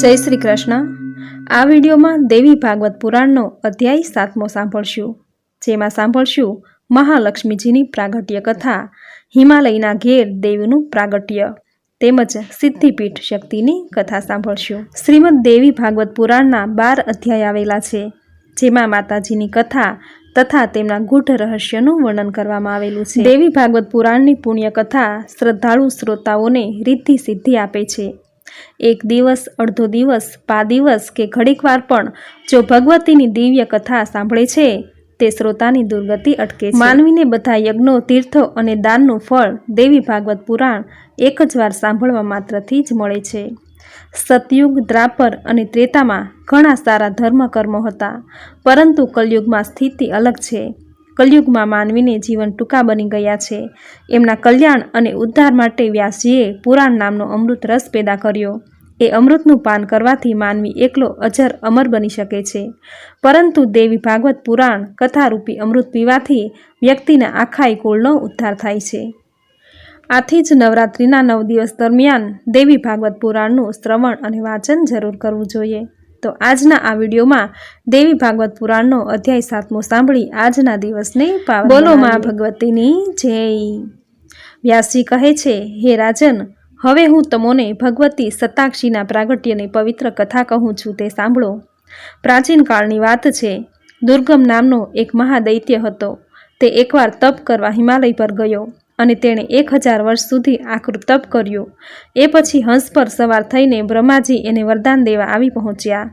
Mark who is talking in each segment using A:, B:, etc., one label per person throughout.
A: જય શ્રી કૃષ્ણ. આ વિડીયોમાં દેવી ભાગવત પુરાણનો અધ્યાય સાતમો સાંભળશું, જેમાં સાંભળશું મહાલક્ષ્મીજીની પ્રાગટ્ય કથા, હિમાલયના ઘેર દેવીનું પ્રાગટ્ય, તેમજ સિદ્ધિપીઠ શક્તિની કથા સાંભળશું. શ્રીમદ દેવી ભાગવત પુરાણના બાર અધ્યાય આવેલા છે, જેમાં માતાજીની કથા તથા તેમના ગૂઢ રહસ્યનું વર્ણન કરવામાં આવેલું છે. દેવી ભાગવત પુરાણની પુણ્ય કથા શ્રદ્ધાળુ શ્રોતાઓને રિદ્ધિ સિદ્ધિ આપે છે. એક દિવસ, અડધો દિવસ, પા દિવસ કે ઘડીકવાર પણ જો ભગવતીની દિવ્ય કથા સાંભળે છે, તે શ્રોતાની દુર્ગતિ અટકે છે. માનવીને બધા યજ્ઞો, તીર્થો અને દાનનું ફળ દેવી ભાગવત પુરાણ એક જ વાર સાંભળવા માત્રથી જ મળે છે. સતયુગ, દ્રાપર અને ત્રેતામાં ઘણા સારા ધર્મ કર્મો હતા, પરંતુ કલયુગમાં સ્થિતિ અલગ છે. કલયુગમાં માનવીને જીવન ટૂંકા બની ગયા છે. એમના કલ્યાણ અને ઉદ્ધાર માટે વ્યાસજીએ પુરાણ નામનો અમૃત રસ પેદા કર્યો. એ અમૃતનું પાન કરવાથી માનવી એકલો અજર અમર બની શકે છે. પરંતુ દેવી ભાગવત પુરાણ કથારૂપી અમૃત પીવાથી વ્યક્તિના આખાય કુળનો ઉદ્ધાર થાય છે. આથી જ નવરાત્રિના નવ દિવસ દરમિયાન દેવી ભાગવત પુરાણનું શ્રવણ અને વાંચન જરૂર કરવું જોઈએ. તો આજના આ વિડીયોમાં દેવી ભાગવત પુરાણનો અધ્યાય સાતમો સાંભળી આજના દિવસને બોલો માં ભગવતીની જય. વ્યાસજી કહે છે હે રાજન હવે હું તમોને ભગવતી સતાક્ષીના પ્રાગટ્યની પવિત્ર કથા કહું છું તે સાંભળો. પ્રાચીન કાળની વાત છે દુર્ગમ નામનો એક મહાદૈત્ય હતો. તે એકવાર તપ કરવા હિમાલય પર ગયો. અને તેણે એક હજાર વર્ષ સુધી આકરું તપ કર્યું. એ પછી હંસ પર સવાર થઈને બ્રહ્માજી એને વરદાન દેવા આવી પહોંચ્યા.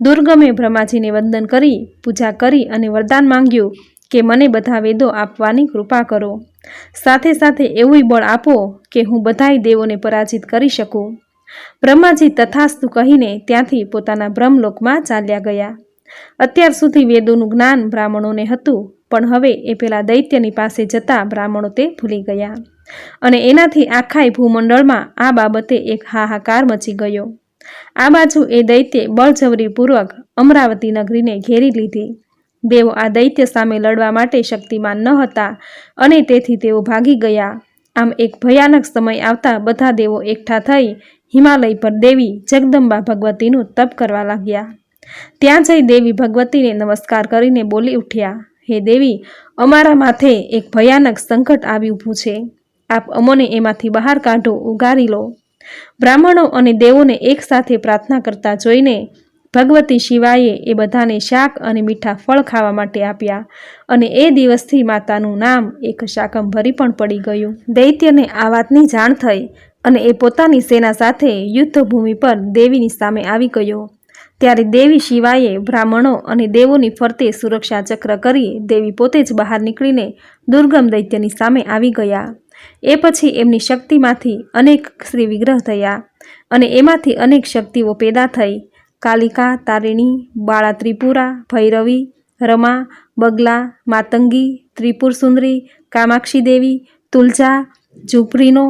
A: દુર્ગમે બ્રહ્માજીને વંદન કરી, પૂજા કરી અને વરદાન માંગ્યું કે મને બધા વેદો આપવાની કૃપા કરો. સાથે સાથે એવું બળ આપો કે હું બધાય દેવોને પરાજિત કરી શકું. બ્રહ્માજી તથાસ્તુ કહીને ત્યાંથી પોતાના બ્રહ્મલોકમાં ચાલ્યા ગયા. અત્યાર સુધી વેદોનું જ્ઞાન બ્રાહ્મણોને હતું. પણ હવે એ પેલા દૈત્યની પાસે જતા બ્રાહ્મણો તે ભૂલી ગયા. અને એનાથી આખાય ભૂમંડળમાં આ બાબતે એક હાહાકાર મચી ગયો. આ બાજુ એ દૈત્ય બળજબરીપૂર્વક અમરાવતી નગરીને ઘેરી લીધી. દેવો આ દૈત્ય સામે લડવા માટે શક્તિમાન ન હતા અને તેથી તેઓ ભાગી ગયા. આમ એક ભયાનક સમય આવતા બધા દેવો એકઠા થઈ હિમાલય પર દેવી જગદંબા ભગવતીનું તપ કરવા લાગ્યા. ત્યાં જઈ દેવી ભગવતીને નમસ્કાર કરીને બોલી ઉઠ્યા. હે દેવી, અમારા માથે એક ભયાનક સંકટ આવી ઊભું છે. આપ અમોને એમાંથી બહાર કાઢો, ઉગારી લો. બ્રાહ્મણો અને દેવોને એકસાથે પ્રાર્થના કરતા જોઈને ભગવતી શિવાએ એ બધાને શાક અને મીઠા ફળ ખાવા માટે આપ્યા અને એ દિવસથી માતાનું નામ એક શાકંભરી પણ પડી ગયું. દૈત્યને આ વાતની જાણ થઈ અને એ પોતાની સેના સાથે યુદ્ધભૂમિ પર દેવીની સામે આવી ગયો. ત્યારે દેવી શિવાએ બ્રાહ્મણો અને દેવોની ફરતે સુરક્ષા ચક્ર કરી દેવી પોતે જ બહાર નીકળીને દુર્ગમ દૈત્યની સામે આવી ગયા. એ પછી એમની શક્તિમાંથી અનેક શ્રી વિગ્રહ થયા અને એમાંથી અનેક શક્તિઓ પેદા થઈ. કાલિકા, તારિણી, બાળા ત્રિપુરા, ભૈરવી, રમા, બગલા, માતંગી ત્રિપુર સુંદરી કામાક્ષી દેવી, તુલજા, ઝૂંપડીનો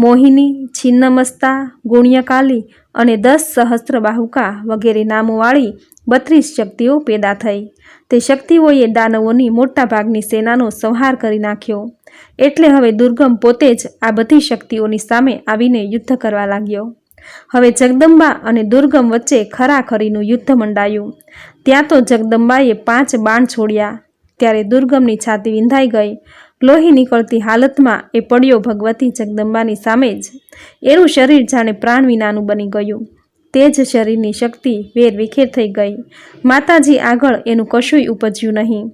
A: મોહિની, છિન્નમસ્તા, ગુણ્યકાલી અને દસ સહસ્ત્ર બાહુકા વગેરે નામોવાળી બત્રીસ શક્તિઓ પેદા થઈ. તે શક્તિઓએ દાનવોની મોટાભાગની સેનાનો સંહાર કરી નાખ્યો. એટલે હવે દુર્ગમ પોતે જ આ બધી શક્તિઓની સામે આવીને યુદ્ધ કરવા લાગ્યો. હવે જગદંબા અને દુર્ગમ વચ્ચે ખરાખરીનું યુદ્ધ મંડાયું. ત્યાં તો જગદંબાએ પાંચ બાણ છોડ્યા. ત્યારે દુર્ગમની છાતી વિંધાઈ ગઈ. લોહી નીકળતી હાલતમાં એ પડ્યો ભગવતી જગદંબાની સામે જ. એનું શરીર જાણે પ્રાણ વિનાનું બની ગયું. તે જ શરીરની શક્તિ વેર વિખેર થઈ ગઈ. માતાજી આગળ એનું કશુંય ઉપજ્યું નહીં.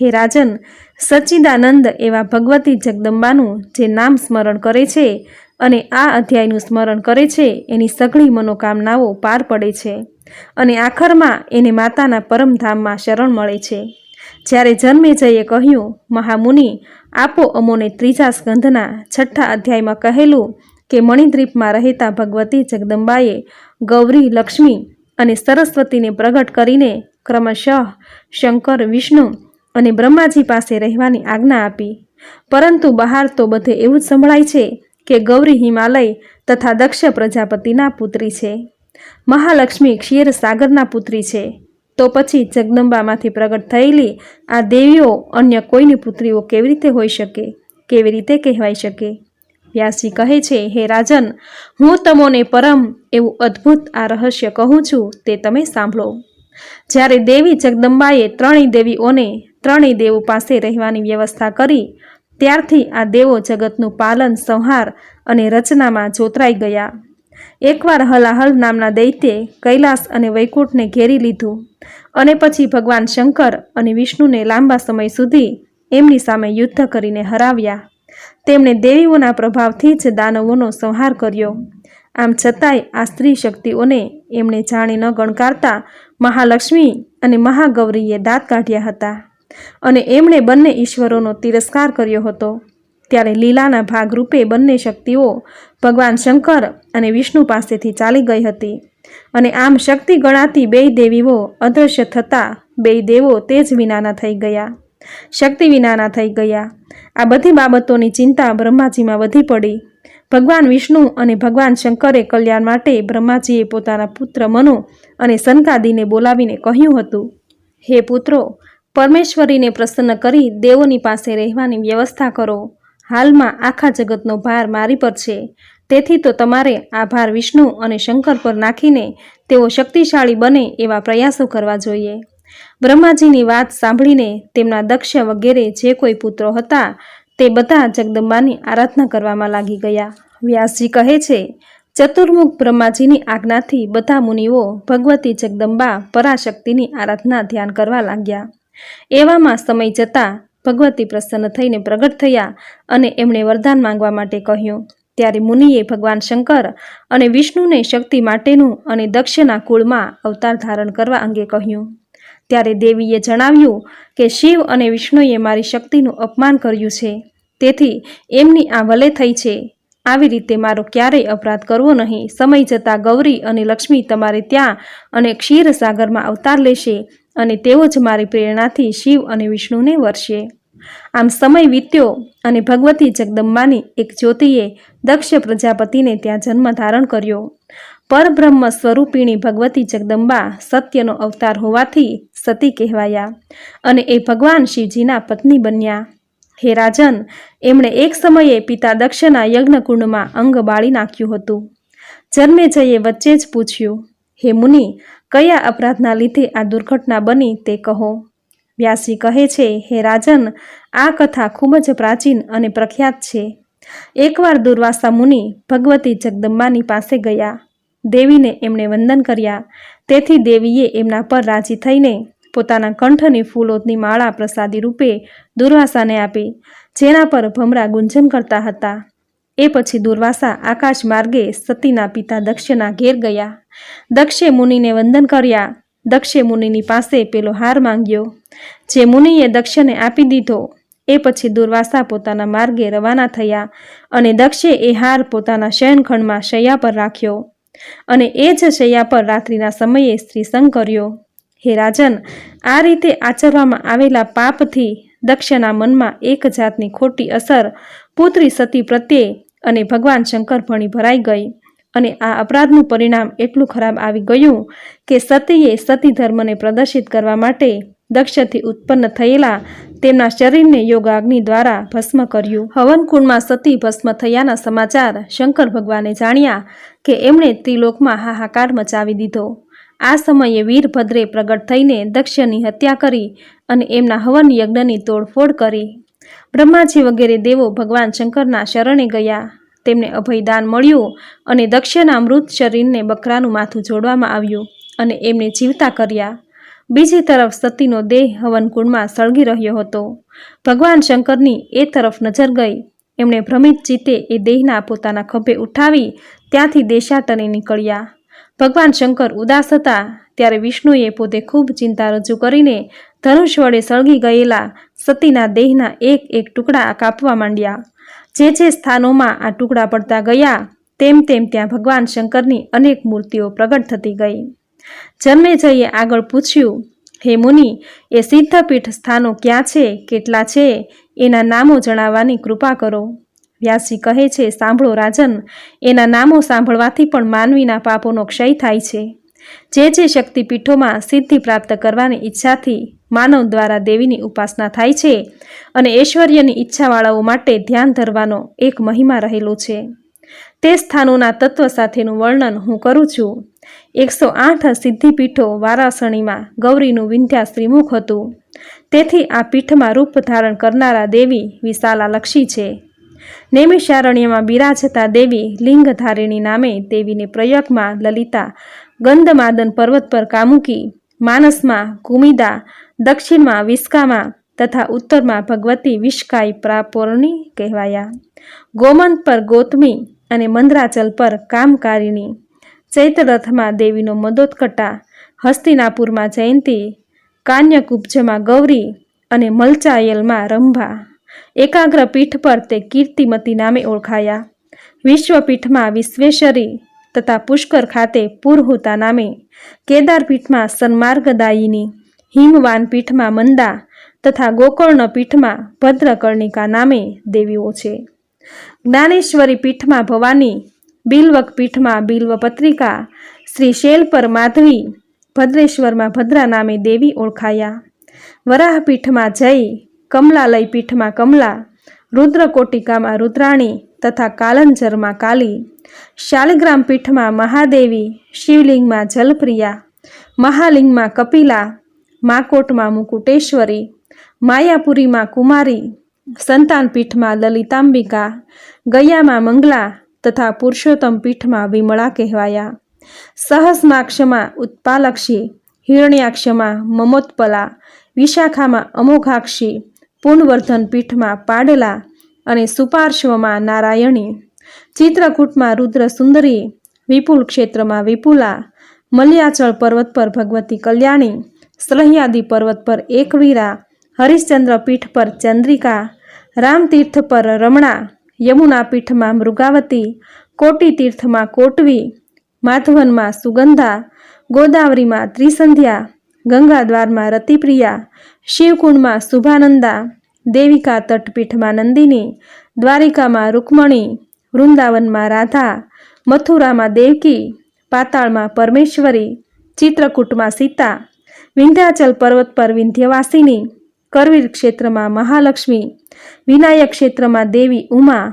A: હે રાજન, સચ્ચિદાનંદ એવા ભગવતી જગદંબાનું જે નામ સ્મરણ કરે છે અને આ અધ્યાયનું સ્મરણ કરે છે, એની સઘળી મનોકામનાઓ પાર પડે છે અને આખરમાં એને માતાના પરમધામમાં શરણ મળે છે. જ્યારે જન્મેજયે કહ્યું, મહામુનિ આપો અમોને ત્રીજા સ્કંધના છઠ્ઠા અધ્યાયમાં કહેલું કે મણિદ્વીપમાં રહેતા ભગવતી જગદંબાએ ગૌરી, લક્ષ્મી અને સરસ્વતીને પ્રગટ કરીને ક્રમશઃ શંકર, વિષ્ણુ અને બ્રહ્માજી પાસે રહેવાની આજ્ઞા આપી. પરંતુ બહાર તો બધે એવું જ સંભળાય છે કે ગૌરી હિમાલય તથા દક્ષ પ્રજાપતિના પુત્રી છે. મહાલક્ષ્મી ક્ષીર સાગરના પુત્રી છે. તો પછી જગદંબામાંથી પ્રગટ થયેલી આ દેવીઓ અન્ય કોઈની પુત્રીઓ કેવી રીતે હોઈ શકે? કેવી રીતે કહેવાઈ શકે? વ્યાસજી કહે છે, હે રાજન, હું તમોને પરમ એવું અદ્ભુત આ રહસ્ય કહું છું, તે તમે સાંભળો. જ્યારે દેવી જગદંબાએ ત્રણેય દેવીઓને ત્રણેય દેવો પાસે રહેવાની વ્યવસ્થા કરી, ત્યારથી આ દેવો જગતનું પાલન, સંહાર અને રચનામાં જોતરાઈ ગયા. એકવાર હલાહલ નામના દૈત્યે કૈલાસ અને વૈકુંઠને ઘેરી લીધું અને પછી ભગવાન શંકર અને વિષ્ણુને લાંબા સમય સુધી એમની સામે યુદ્ધ કરીને હરાવ્યા. તેમણે દેવીઓના પ્રભાવથી જ દાનવોનો સંહાર કર્યો. આમ છતાંય આ સ્ત્રી શક્તિઓને એમણે જાણી ન ગણકારતા મહાલક્ષ્મી અને મહાગૌરીએ દાંત કાઢ્યા હતા અને એમણે બંને ઈશ્વરોનો તિરસ્કાર કર્યો હતો. ત્યારે લીલાના ભાગરૂપે બંને શક્તિઓ ભગવાન શંકર અને વિષ્ણુ પાસેથી ચાલી ગઈ હતી. અને આમ શક્તિ ગણાતી બેય દેવીઓ અદૃશ્ય થતાં બેય દેવો તે જ વિનાના થઈ ગયા. શક્તિ વિનાના થઈ ગયા. આ બધી બાબતોની ચિંતા બ્રહ્માજીમાં વધી પડી. ભગવાન વિષ્ણુ અને ભગવાન શંકરે કલ્યાણ માટે બ્રહ્માજીએ પોતાના પુત્ર મનુ અને સનકાદીને બોલાવીને કહ્યું હતું, હે પુત્રો, પરમેશ્વરીને પ્રસન્ન કરી દેવોની પાસે રહેવાની વ્યવસ્થા કરો. હાલમાં આખા જગતનો ભાર મારી પર છે. તેથી તો તમારે આ ભાર વિષ્ણુ અને શંકર પર નાખીને તેઓ શક્તિશાળી બને એવા પ્રયાસો કરવા જોઈએ. બ્રહ્માજીની વાત સાંભળીને તેમના દક્ષ વગેરે જે કોઈ પુત્રો હતા તે બધા જગદંબાની આરાધના કરવામાં લાગી ગયા. વ્યાસજી કહે છે, ચતુર્મુખ બ્રહ્માજીની આજ્ઞાથી બધા મુનિઓ ભગવતી જગદંબા પરાશક્તિની આરાધના ધ્યાન કરવા લાગ્યા. એવામાં સમય જતાં ભગવતી પ્રસન્ન થઈને પ્રગટ થયા અને એમણે વરદાન માંગવા માટે કહ્યું, ત્યારે મુનિએ ભગવાન શંકર અને વિષ્ણુને શક્તિ માટેનું અને દક્ષના કુળમાં અવતાર ધારણ કરવા અંગે કહ્યું. ત્યારે દેવીએ જણાવ્યું કે શિવ અને વિષ્ણુએ મારી શક્તિનું અપમાન કર્યું છે. તેથી એમની આ વલે થઈ છે. આવી રીતે મારો ક્યારેય અપરાધ કરવો નહીં. સમય જતાં ગૌરી અને લક્ષ્મી તમારે ત્યાં અને ક્ષીરસાગરમાં અવતાર લેશે. અને તેઓ જ મારી પ્રેરણાથી શિવ અને વિષ્ણુને વર્ષે આમ સમય વીત્યો અને ભગવતી જગદંબાની એક જ્યોતિએ દક્ષ પ્રજાપતિને ત્યાં જન્મ ધારણ કર્યો. પરબ્રહ્મ સ્વરૂપિણી ભગવતી જગદંબા સત્યનો અવતાર હોવાથી સતી કહેવાયા અને એ ભગવાન શિવજીના પત્ની બન્યા. હે રાજન, એમણે એક સમયે પિતા દક્ષના યજ્ઞકુંડમાં અંગ બાળી નાખ્યું હતું. જન્મે જઈએ વચ્ચે જ પૂછ્યું, હે મુનિ કયા અપરાધના લીધે આ દુર્ઘટના બની તે કહો. વ્યાસજી કહે છે, હે રાજન, આ કથા ખૂબ જ પ્રાચીન અને પ્રખ્યાત છે. એકવાર દુર્વાસા મુનિ ભગવતી જગદંબાની પાસે ગયા. દેવીને એમણે વંદન કર્યા. તેથી દેવીએ એમના પર રાજી થઈને પોતાના કંઠની ફૂલોની માળા પ્રસાદી રૂપે દુર્વાસાને આપી, જેના પર ભમરા ગુંજન કરતા હતા. એ પછી દુર્વાસા આકાશ માર્ગે સતીના પિતા દક્ષના ઘેર ગયા. દક્ષે મુનિને વંદન કર્યા. દક્ષે મુનિની પાસે પેલો હાર માંગ્યો. જે મુનિએ દક્ષને આપી દીધો, એ પછી દુર્વાસા પોતાના માર્ગે રવાના થયા અને દક્ષે એ હાર પોતાના શયનખંડમાં શૈયા પર રાખ્યો અને એ જ શૈયા પર રાત્રિના સમયે સ્ત્રીસંગ કર્યો. હે રાજન, આ રીતે આચરવામાં આવેલા પાપથી દક્ષના મનમાં એક જાતની ખોટી અસર પુત્રી સતી પ્રત્યે અને ભગવાન શંકર ભણી ભરાઈ ગઈ અને આ અપરાધનું પરિણામ એટલું ખરાબ આવી ગયું કે સતીએ સતી ધર્મને પ્રદર્શિત કરવા માટે દક્ષથી ઉત્પન્ન થયેલા તેમના શરીરને યોગાગ્નિ દ્વારા ભસ્મ કર્યું. હવનકુંડમાં સતી ભસ્મ થયાના સમાચાર શંકર ભગવાને જાણ્યા કે એમણે ત્રિલોકમાં હાહાકાર મચાવી દીધો. આ સમયે વીરભદ્રે પ્રગટ થઈને દક્ષની હત્યા કરી અને એમના હવન યજ્ઞની તોડફોડ કરી. બ્રહ્માજી વગેરે દેવો ભગવાન શંકરના શરણે ગયા. તેમને અભયદાન મળ્યું અને દક્ષના મૃત શરીરને બકરાનું માથું જોડવામાં આવ્યું અને એમને જીવતા કર્યા. બીજી તરફ સતીનો દેહ હવનકુંડમાં સળગી રહ્યો હતો. ભગવાન શંકરની એ તરફ નજર ગઈ. એમણે ભ્રમિત ચિત્તે એ દેહના પોતાના ખભે ઉઠાવી ત્યાંથી દેશાટને નીકળ્યા. ભગવાન શંકર ઉદાસ હતા ત્યારે વિષ્ણુએ પોતે ખૂબ ચિંતા રજૂ કરીને ધનુષ વડે સળગી ગયેલા સતીના દેહના એક એક ટુકડા કાપવા માંડ્યા. જે જે સ્થાનોમાં આ ટુકડા પડતા ગયા, તેમ તેમ ત્યાં ભગવાન શંકરની અનેક મૂર્તિઓ પ્રગટ થતી ગઈ. જન્મે જઈએ આગળ પૂછ્યું, હે મુનિ, એ સિદ્ધપીઠ સ્થાનો ક્યાં છે, કેટલા છે, એના નામો જણાવવાની કૃપા કરો. વ્યાસજી કહે છે, સાંભળો રાજન, એના નામો સાંભળવાથી પણ માનવીના પાપોનો ક્ષય થાય છે. જે જે શક્તિપીઠોમાં સિદ્ધિ પ્રાપ્ત કરવાની ઈચ્છાથી માનવ દ્વારા દેવીની ઉપાસના થાય છે અને ઐશ્વર્યની ઈચ્છાવાળાઓ માટે ધ્યાન ધરવાનો એક મહિમા રહેલો છે. તે સ્થાનોના તત્વ સાથેનું વર્ણન હું કરું છું. એકસો આઠ સિદ્ધિપીઠો વારાસણીમાં ગૌરીનું વિંધ્યા શ્રીમુખ હતું. તેથી આ પીઠમાં રૂપ ધારણ કરનારા દેવી વિશાલાલક્ષી છે. નૈમિષારણ્યમાં બિરાજતા દેવી લિંગધારિણી નામે દેવીને પ્રયોગમાં લલિતા, ગંધમાદન પર્વત પર કામુકી, માનસમાં કુમિદા, દક્ષિણમાં વિસ્કામાં તથા ઉત્તરમાં ભગવતી વિષ્કાઈ પ્રાપોરણી કહેવાયા. ગોમંત પર ગોતમી અને મંદરાચલ પર કામકારિણી. ચૈત્રરથમાં દેવીનો મદોત્કટા, હસ્તિનાપુરમાં જયંતી કાન્યકુબ્જમાં ગૌરી અને મલચાયલમાં રંભા. એકાગ્ર પીઠ પર તે કીર્તિમતી નામે ઓળખાયા. વિશ્વપીઠમાં વિશ્વેશ્વરી તથા પુષ્કર ખાતે પુરહુતા નામે કેદારપીઠમાં સન્માર્ગદાયિની હિમવાન પીઠમાં મંદા તથા ગોકર્ણ પીઠમાં ભદ્રકર્ણિકા નામે દેવીઓ છે. જ્ઞાનેશ્વરી પીઠમાં ભવાની બિલ્વક પીઠમાં બિલ્વપત્રિકા, શ્રી શેલ પર માધવી ભદ્રેશ્વરમાં ભદ્રા નામે દેવી ઓળખાયા. વરાહ પીઠમાં જય કમલાલય પીઠમાં કમલા, રુદ્રકોટિકામાં રુદ્રાણી તથા કાલંજરમાં કાલી, શાલિગ્રામ પીઠમાં મહાદેવી, શિવલિંગમાં જલપ્રિયા, મહાલિંગમાં કપિલા, માકોટમાં મુકુટેશ્વરી, માયાપુરીમાં કુમારી, સંતાન પીઠમાં લલિતાંબિકા, ગયામાં મંગલા તથા પુરુષોત્તમ પીઠમાં વિમળા કહેવાયા. સહસ્માક્ષમાં ઉત્પાલક્ષી, હિરણ્યાક્ષમાં મમોત્પલા, વિશાખામાં અમોઘાક્ષી પુનવર્ધન પીઠમાં પાડલા અને સુપાર્શ્વમાં નારાયણી, ચિત્રકૂટમાં રુદ્ર સુંદરી વિપુલ ક્ષેત્રમાં વિપુલા, મલ્યાચળ પર્વત પર ભગવતી કલ્યાણી, સલહ્યાદી પર્વત પર એકવીરા, હરિશ્ચંદ્ર પીઠ પર ચંદ્રિકા, રામતીર્થ પર રમણા, યમુના પીઠમાં મૃગાવતી કોટી તીર્થમાં કોટવી, માધવનમાં સુગંધા, ગોદાવરીમાં ત્રિસંધ્યા ગંગાદ્વારમાં રતિપ્રિયા, શિવકુંડમાં શુભાનંદા દેવિકા તટપીઠમાં નંદિની, દ્વારિકામાં રૂકમણી, વૃંદાવનમાં રાધા, મથુરામાં દેવકી, પાતાળમાં પરમેશ્વરી, ચિત્રકૂટમાં સીતા, વિંધ્યાચલ પર્વત પર વિંધ્યવાસિની, કરવીર ક્ષેત્રમાં મહાલક્ષ્મી, વિનાયક ક્ષેત્રમાં દેવી ઉમા,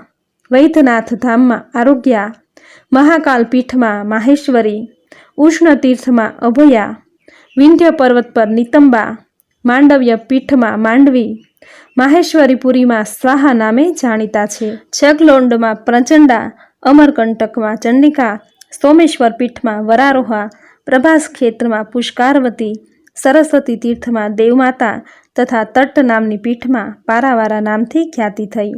A: વૈદ્યનાથ ધામમાં આરોગ્યા, મહાકાલ પીઠમાં માહેશ્વરી ઉષ્ણ તીર્થમાં અભયા વિંધ્ય પર્વત પર નિતંબા માંડવ્ય પીઠમાં માંડવી માહેશ્વરીપુરીમાં સ્વાહા નામે જાણીતા છે. છગલોંડમાં પ્રચંડા અમરકંટકમાં ચંડિકા સોમેશ્વર પીઠમાં વરારોહા પ્રભાસ ક્ષેત્રમાં પુષ્કારવતી સરસ્વતી તીર્થમાં દેવમાતા તથા તટ્ટ નામની પીઠમાં પારાવારા નામથી ખ્યાતિ થઈ.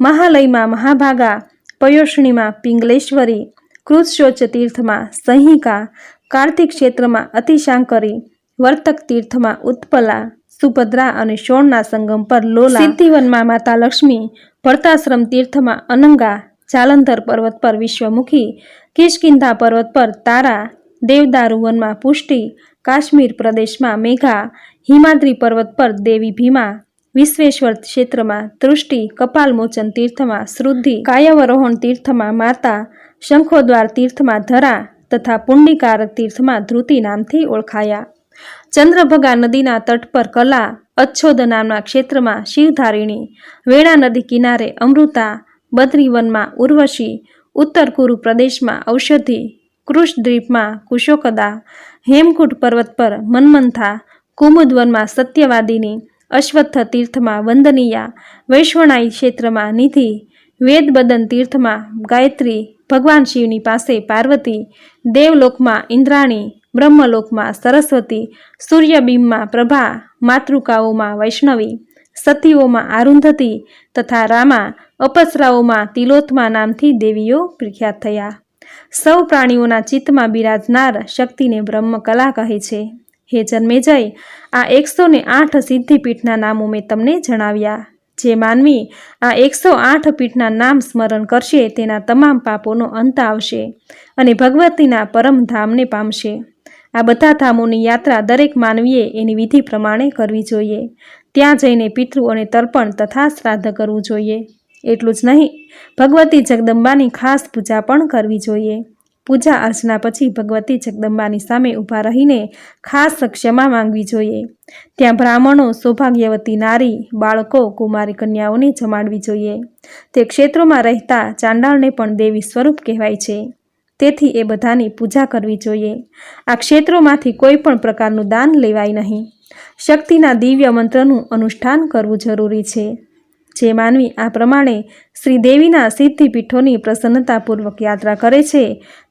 A: મહાલયમાં મહાભાગા પયોષણીમાં પિંગલેશ્વરી કૃત્સોચ તીર્થમાં સંહિકા કાર્તિક ક્ષેત્રમાં અતિશાંકરી, વર્તક તીર્થમાં ઉત્પલા, સુભદ્રા અને શોણના સંગમ પર લોલા. સિદ્ધિવનમાં માતા લક્ષ્મી ભરતાશ્રમ તીર્થમાં અનંગા, જાલંધર પર્વત પર વિશ્વમુખી, કિષ્કિંધા પર્વત પર તારા, દેવદારુ વનમાં પુષ્ટિ, કાશ્મીર પ્રદેશમાં મેઘા, હિમાદ્રી પર્વત પર દેવી ભીમા વિશ્વેશ્વર ક્ષેત્રમાં તૃષ્ટિ, કપાલમોચન તીર્થમાં શ્રુદ્ધિ, કાયાવરોહણ તીર્થમાં માતા, શંખોદ્વાર તીર્થમાં ધરા તથા પુંડિકારક તીર્થમાં ધ્રુતિ નામથી ઓળખાયા. ચંદ્રભગા નદીના તટ પર કલા, અચ્છોદ નામના ક્ષેત્રમાં શિવધારિણી વેણા નદી કિનારે અમૃતા, બદ્રીવનમાં ઉર્વશી, ઉત્તર કુરુ પ્રદેશમાં ઔષધિ કૃષદ્વીપમાં કુશોકદા, હેમકૂટ પર્વત પર મન્મંથા, કુમુદવનમાં સત્યવાદિની અશ્વત્થ તીર્થમાં વંદનીયા વૈશ્વણાઈ ક્ષેત્રમાં નિધિ, વેદબદન તીર્થમાં ગાયત્રી, ભગવાન શિવની પાસે પાર્વતી, દેવલોકમાં ઇન્દ્રાણી, બ્રહ્મલોકમાં સરસ્વતી સૂર્યબિંબમાં પ્રભા, માતૃકાઓમાં વૈષ્ણવી, સતીઓમાં આરુંધતી તથા રામા, અપસરાઓમાં તિલોત્મા નામથી દેવીઓ પ્રખ્યાત થયા. સૌ પ્રાણીઓના ચિત્તમાં બિરાજનાર શક્તિને બ્રહ્મકલા કહે છે. હે જન્મેજય આ એકસો ને આઠ સિદ્ધિપીઠના નામો મેં તમને જણાવ્યા. જે માનવી આ એકસો આઠ પીઠના નામ સ્મરણ કરશે, તેના તમામ પાપોનો અંત આવશે અને ભગવતીના પરમ ધામને પામશે. આ બધા ધામોની યાત્રા દરેક માનવીએ એની વિધિ પ્રમાણે કરવી જોઈએ. ત્યાં જઈને પિતૃઓને તર્પણ તથા શ્રાદ્ધ કરવું જોઈએ. એટલું જ નહીં, ભગવતી જગદંબાની ખાસ પૂજા પણ કરવી જોઈએ. પૂજા અર્ચના પછી ભગવતી જગદંબાની સામે ઊભા રહીને ખાસ ક્ષમા માંગવી જોઈએ. ત્યાં બ્રાહ્મણો, સૌભાગ્યવતી નારી, બાળકો, કુમારી કન્યાઓને જમાડવી જોઈએ. તે ક્ષેત્રોમાં રહેતા ચાંડાળને પણ દેવી સ્વરૂપ કહેવાય છે. તેથી એ બધાની પૂજા કરવી જોઈએ. આ ક્ષેત્રોમાંથી કોઈ પણ પ્રકારનું દાન લેવાય નહીં. શક્તિના દિવ્ય મંત્રનું અનુષ્ઠાન કરવું જરૂરી છે. જે માનવી આ પ્રમાણે શ્રીદેવીના સિદ્ધિપીઠોની પ્રસન્નતાપૂર્વક યાત્રા કરે છે,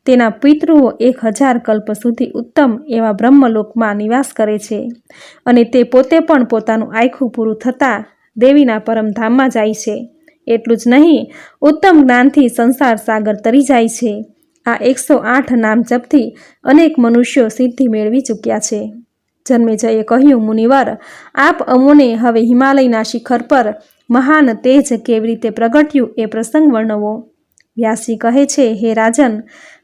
A: તેના પિતૃઓ એક હજાર કલ્પ સુધી ઉત્તમ એવા બ્રહ્મલોકમાં નિવાસ કરે છે અને તે પોતે પણ પોતાનું આયખું પૂરું થતાં દેવીના પરમધામમાં જાય છે. એટલું જ નહીં, ઉત્તમ જ્ઞાનથી સંસાર સાગર તરી જાય છે. આ એકસો આઠ નામ જપથી અનેક મનુષ્યો સિદ્ધિ મેળવી ચૂક્યા છે. જન્મેજયે કહ્યું મુનિવર. આપ અમોને હવે હિમાલયના શિખર પર મહાન તેજ કેવી રીતે પ્રગટ્યું એ પ્રસંગ વર્ણવો. વ્યાસજી કહે છે, હે રાજન,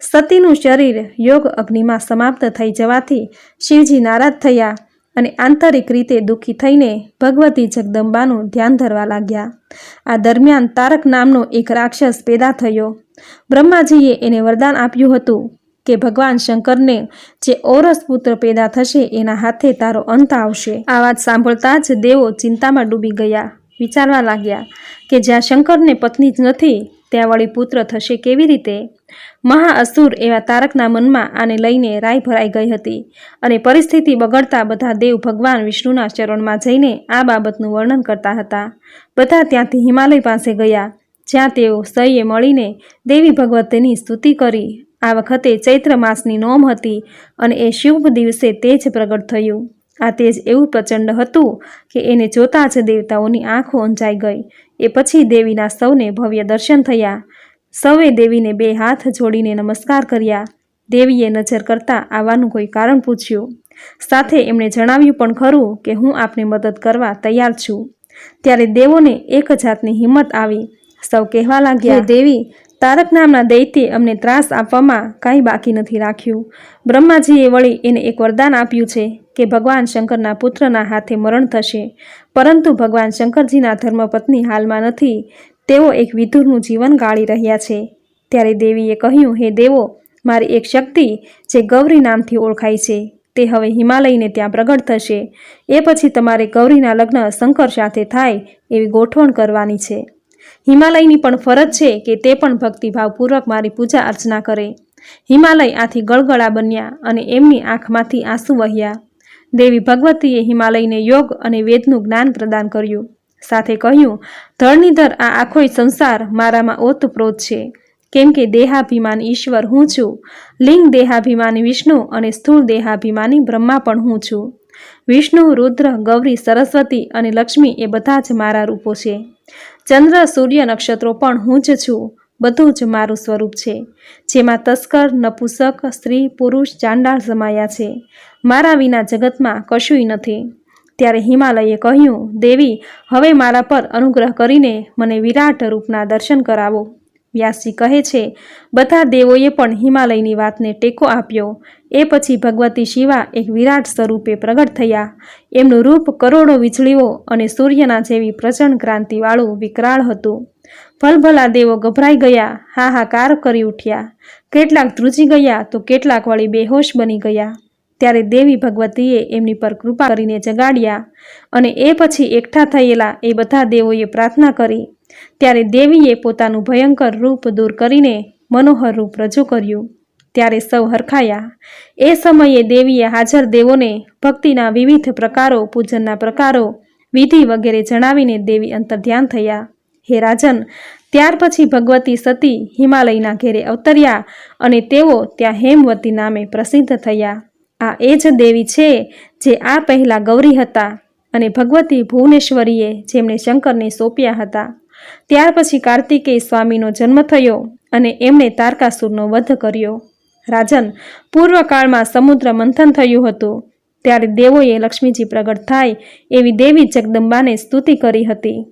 A: સતીનું શરીર યોગ અગ્નિમાં સમાપ્ત થઈ જવાથી શિવજી નારાજ થયા અને આંતરિક રીતે દુઃખી થઈને ભગવતી જગદંબાનું ધ્યાન ધરવા લાગ્યા. આ દરમિયાન તારક નામનો એક રાક્ષસ પેદા થયો. બ્રહ્માજીએ એને વરદાન આપ્યું હતું. કે ભગવાન શંકરને જે ઓરસ પુત્ર પેદા થશે, એના હાથે તારો અંત આવશે. આ વાત સાંભળતા જ દેવો ચિંતામાં ડૂબી ગયા. વિચારવા લાગ્યા કે જ્યાં શંકરને પત્ની જ નથી, ત્યાં વળી પુત્ર થશે કેવી રીતે? મહાઅસુર એવા તારકના મનમાં આને લઈને રાય ભરાઈ ગઈ હતી અને પરિસ્થિતિ બગડતા બધા દેવ ભગવાન વિષ્ણુના ચરણમાં જઈને આ બાબતનું વર્ણન કરતા હતા. બધા ત્યાંથી હિમાલય પાસે ગયા, જ્યાં તેઓ સહીએ મળીને દેવી ભગવતીની સ્તુતિ કરી આ વખતે ચૈત્ર માસની નોમ હતી અને એ શુભ દિવસે તેજ પ્રગટ થયું. આ તેજ એવું પ્રચંડ હતું કે એને જોતા જ દેવતાઓની આંખો ઊંચાઈ ગઈ. એ પછી દેવીના સૌને ભવ્ય દર્શન થયા. સૌએ દેવીને બે હાથ જોડીને નમસ્કાર કર્યા. દેવીએ નજર કરતાં આવવાનું કોઈ કારણ પૂછ્યું. સાથે એમણે જણાવ્યું પણ ખરું કે હું આપને મદદ કરવા તૈયાર છું. ત્યારે દેવોને એક જાતની હિંમત આવી. સૌ કહેવા લાગ્યા દેવી તારક નામના દૈત્યે અમને ત્રાસ આપવામાં કાંઈ બાકી નથી રાખ્યું. બ્રહ્માજીએ વળી એને એક વરદાન આપ્યું છે કે ભગવાન શંકરના પુત્રના હાથે મરણ થશે. પરંતુ ભગવાન શંકરજીના ધર્મપત્ની હાલમાં નથી. તેઓ એક વિધુરનું જીવન ગાળી રહ્યા છે. ત્યારે દેવીએ કહ્યું, હે દેવો, મારી એક શક્તિ જે ગૌરી નામથી ઓળખાય છે, તે હવે હિમાલયને ત્યાં પ્રગટ થશે. એ પછી તમારે ગૌરીના લગ્ન શંકર સાથે થાય એવી ગોઠવણ કરવાની છે. હિમાલયની પણ ફરજ છે કે તે પણ ભક્તિભાવપૂર્વક મારી પૂજા અર્ચના કરે. હિમાલય આથી ગળગળા બન્યા અને એમની આંખમાંથી આંસુ વહ્યા. દેવી ભગવતીએ હિમાલયને યોગ અને વેદનું જ્ઞાન પ્રદાન કર્યું. સાથે કહ્યું ધરણીધર આ આખોય સંસાર મારામાં ઓતપ્રોત છે. કેમ કે દેહાભિમાન ઈશ્વર હું છું. લિંગ દેહાભિમાની વિષ્ણુ અને સ્થૂળ દેહાભિમાની બ્રહ્મા પણ હું છું. વિષ્ણુ, રુદ્ર, ગૌરી, સરસ્વતી અને લક્ષ્મી એ બધા જ મારા રૂપો છે. ચંદ્ર, સૂર્ય, નક્ષત્રો પણ હું જ છું. બધું જ મારું સ્વરૂપ છે. જેમાં તસ્કર, નપુસક, સ્ત્રી, પુરુષ, ચાંડાળ સમાયા છે. મારા વિના જગતમાં કશુંય નથી. ત્યારે હિમાલયે કહ્યું, દેવી, હવે મારા પર અનુગ્રહ કરીને મને વિરાટ રૂપના દર્શન કરાવો. વ્યાસજી કહે છે, બધા દેવોએ પણ હિમાલયની વાતને ટેકો આપ્યો. એ પછી ભગવતી શિવા એક વિરાટ સ્વરૂપે પ્રગટ થયા. એમનું રૂપ કરોડો વીજળીઓ અને સૂર્યના જેવી પ્રચંડ ક્રાંતિવાળું વિકરાળ હતું. ભલભલા દેવો ગભરાઈ ગયા, હાહાકાર કરી ઉઠ્યા. કેટલાક ધ્રુજી ગયા તો કેટલાક વળી બેહોશ બની ગયા. ત્યારે દેવી ભગવતીએ એમની પર કૃપા કરીને જગાડ્યા અને એ પછી એકઠા થયેલા એ બધા દેવોએ પ્રાર્થના કરી. ત્યારે દેવીએ પોતાનું ભયંકર રૂપ દૂર કરીને મનોહર રૂપ રજૂ કર્યું. ત્યારે સૌ હરખાયા. એ સમયે દેવીએ હાજર દેવોને ભક્તિના વિવિધ પ્રકારો, પૂજનના પ્રકારો, વિધિ વગેરે જણાવીને દેવી અંતર્ધ્યાન થયા. હે રાજન, ત્યાર પછી ભગવતી સતી હિમાલયના ઘેરે અવતર્યા અને તેઓ ત્યાં હેમવતી નામે પ્રસિદ્ધ થયા. આ એ જ દેવી છે જે આ પહેલાં ગૌરી હતા અને ભગવતી ભુવનેશ્વરીએ જેમણે શંકરને સોંપ્યા હતા. ત્યાર પછી કાર્તિકેય સ્વામીનો જન્મ થયો અને એમણે તારકાસુરનો વધ કર્યો. રાજન, પૂર્વકાળમાં સમુદ્ર મંથન થયું હતું. ત્યારે દેવોએ લક્ષ્મીજી પ્રગટ થાય એવી દેવી જગદંબાને સ્તુતિ કરી હતી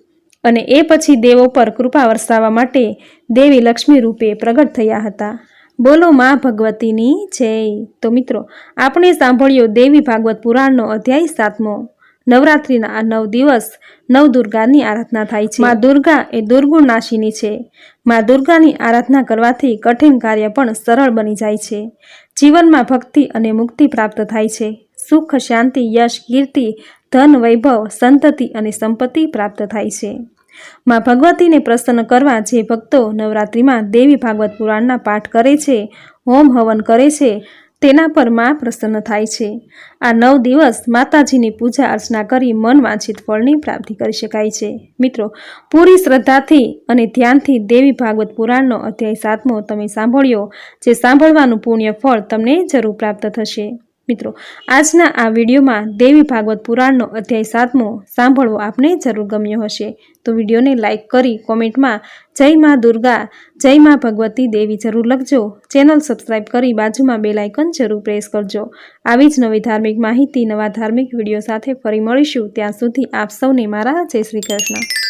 A: અને એ પછી દેવો પર કૃપા વરસાવવા માટે દેવી લક્ષ્મી રૂપે પ્રગટ થયા હતા. બોલો મા ભગવતીની જય. તો મિત્રો, આપણે સાંભળ્યો દેવી ભાગવત પુરાણનો અધ્યાય સાતમો. નવરાત્રિના આ નવ દિવસ નવ દુર્ગાની આરાધના થાય છે. મા દુર્ગા એ દુર્ગુણ નાશીની છે. મા દુર્ગાની આરાધના કરવાથી કઠિન કાર્ય પણ સરળ બની જાય છે. જીવનમાં ભક્તિ અને મુક્તિ પ્રાપ્ત થાય છે. સુખ, શાંતિ, યશ, કીર્તિ, ધન, વૈભવ, સંતતિ અને સંપત્તિ પ્રાપ્ત થાય છે. માં ભગવતીને પ્રસન્ન કરવા જે ભક્તો નવરાત્રિમાં દેવી ભાગવત પુરાણના પાઠ કરે છે, હોમ હવન કરે છે તેના પરમાં પ્રસન્ન થાય છે. આ નવ દિવસ માતાજીની પૂજા અર્ચના કરી મન વાંછિત ફળની પ્રાપ્તિ કરી શકાય છે. મિત્રો, પૂરી શ્રદ્ધાથી અને ધ્યાનથી દેવી ભાગવત પુરાણનો અધ્યાય સાતમો તમે સાંભળ્યો, જે સાંભળવાનું પુણ્ય ફળ તમને જરૂર પ્રાપ્ત થશે. મિત્રો, આજના આ વિડીયોમાં દેવી ભાગવત પુરાણનો અધ્યાય સાતમો સાંભળવો આપને જરૂર ગમ્યો હશે. તો વિડીયોને લાઇક કરી કોમેન્ટમાં જય મા દુર્ગા, જય મા ભગવતી દેવી જરૂર લખજો. ચેનલ સબસ્ક્રાઇબ કરી બાજુમાં બે લાઇકન જરૂર પ્રેસ કરજો. આવી જ નવી ધાર્મિક માહિતી, નવા ધાર્મિક વીડિયો સાથે ફરી મળીશું. ત્યાં સુધી આપ સૌને મારા જય શ્રી કૃષ્ણ.